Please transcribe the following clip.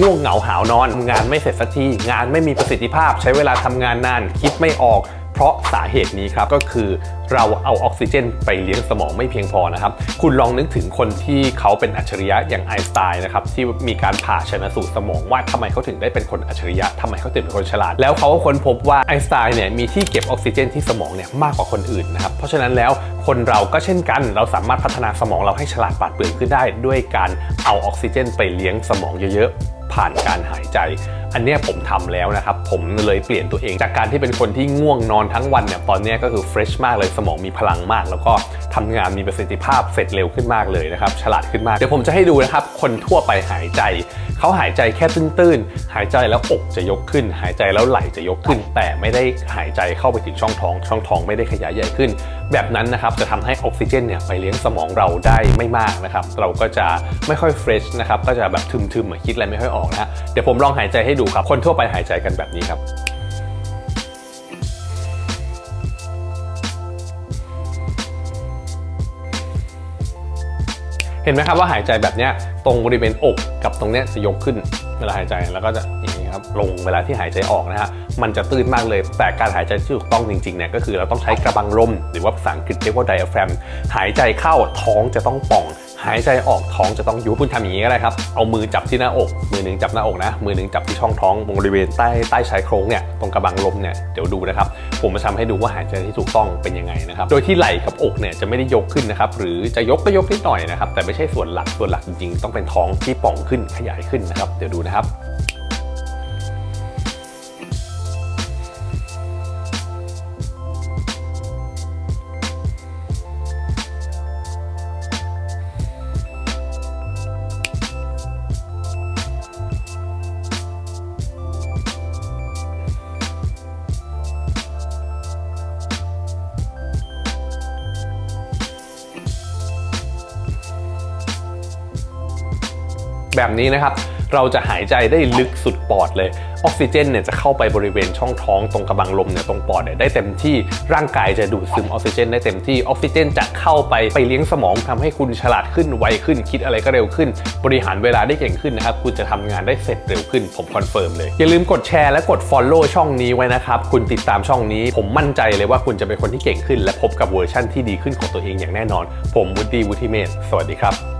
ง่วงเหงาหาวนอน งานไม่เสร็จสักที งานไม่มีประสิทธิภาพ ใช้เวลาทำงานนาน คิดไม่ออก เพราะสาเหตุนี้ครับก็คือเราเอาออกซิเจนไปเลี้ยงสมองไม่เพียงพอนะครับ คุณลองนึกถึงคนที่เขาเป็นอัจฉริยะอย่างไอน์สไตน์นะครับที่มีการผ่าชนะสูตรสมองว่าทำไมเขาถึงได้เป็นคนอัจฉริยะทำไมเขาถึงเป็นคนฉลาด แล้วเขาก็ค้นพบว่าไอน์สไตน์เนี่ยมีที่เก็บออกซิเจนที่สมองเนี่ยมากกว่าคนอื่นนะครับเพราะฉะนั้นแล้วคนเราก็เช่นกัน เราสามารถพัฒนาสมองเราให้ฉลาดปราดเปรื่องขึ้นได้ ด้วยการเอาออกซิเจนไปเลี้ยงสมองเยอะผ่านการหายใจ อันนี้ผมทำแล้วนะครับ ผมเลยเปลี่ยนตัวเองจากการที่เป็นคนที่ง่วงนอนทั้งวันเนี่ยตอนนี้ก็คือเฟรชมากเลยสมองมีพลังมาก แล้วก็ทำงานมีประสิทธิภาพเสร็จเร็วขึ้นมากเลยนะครับฉลาดขึ้นมากเดี๋ยวผมจะให้ดูนะครับคนทั่วไปหายใจเขาหายใจแค่ตื้นๆ หายใจแล้วอกจะยกขึ้น หายใจแล้วไหล่จะยกขึ้น แต่ไม่ได้หายใจเข้าไปถึงช่องท้อง ช่องท้องไม่ได้ขยายใหญ่ขึ้น แบบนั้นนะครับจะทำให้ออกซิเจนเนี่ยไปเลี้ยงสมองเราได้ไม่มากนะครับเราก็จะไม่ค่อยเฟรชนะครับก็จะแบบทึมๆคิดอะไรไม่ค่อยออกแล้วเดี๋ยวผมลองหายใจให้ดูครับ คนทั่วไปหายใจกันแบบนี้ครับเห็นไหมครับว่าหายใจแบบเนี้ยตรงบริเวณอกกับตรงเนี้ยจะยกขึ้นเวลาหายใจแล้วก็จะ ครับลงเวลาที่หายใจออกนะฮะมันจะตื้นมากเลย แต่การหายใจที่ถูกต้องจริงๆเนี่ยก็คือเราต้องใช้กระบังลม หรือว่าภาษาอังกฤษเรียกว่า diaphragm หายใจเข้าท้องจะต้องป่องหายใจออกท้องจะต้องยุบคุณทำอย่างนี้ก็ได้ครับ เอามือจับที่หน้าอก มือหนึ่งจับหน้าอกนะ มือหนึ่งจับที่ช่องท้องบริเวณใต้ใต้ชายโครงเนี่ย ตรงกระบังลมเนี่ย เดี๋ยวดูนะครับ ผมจะทำให้ดูว่าหายใจที่ถูกต้องเป็นยังไงนะครับ โดยที่ไหล่กับอกเนี่ยจะไม่ได้ยกขึ้นนะครับ หรือจะยกก็ยกนิดหน่อยนะครับ แต่ไม่ใช่ส่วนหลัก ส่วนหลักจริงๆ ต้องเป็นท้องที่ป่องขึ้นขยายขึ้นนะครับ เดี๋ยวดูนะครับ แบบนี้นะครับ เราจะหายใจได้ลึกสุดปอดเลย ออกซิเจนเนี่ยจะเข้าไปบริเวณช่องท้องตรงกระบังลมเนี่ยตรงปอดเนี่ยได้เต็มที่ร่างกายจะดูดซึมออกซิเจนได้เต็มที่ออกซิเจนจะเข้าไปไปเลี้ยงสมองทำให้คุณฉลาดขึ้นไวขึ้นคิดอะไรก็เร็วขึ้น บริหารเวลาได้เก่งขึ้นนะครับคุณจะทำงานได้เสร็จเร็วขึ้นผมคอนเฟิร์มเลยอย่าลืมกดแชร์และกด Follow ช่องนี้ไว้นะครับคุณติดตามช่องนี้ผมมั่นใจเลยว่าคุณจะเป็นคนที่เก่งขึ้น และพบกับเวอร์ชั่นที่ดีขึ้นของตัวเองอย่างแน่นอน ผมวุฒิวุฒิเมธสวัสดีครับ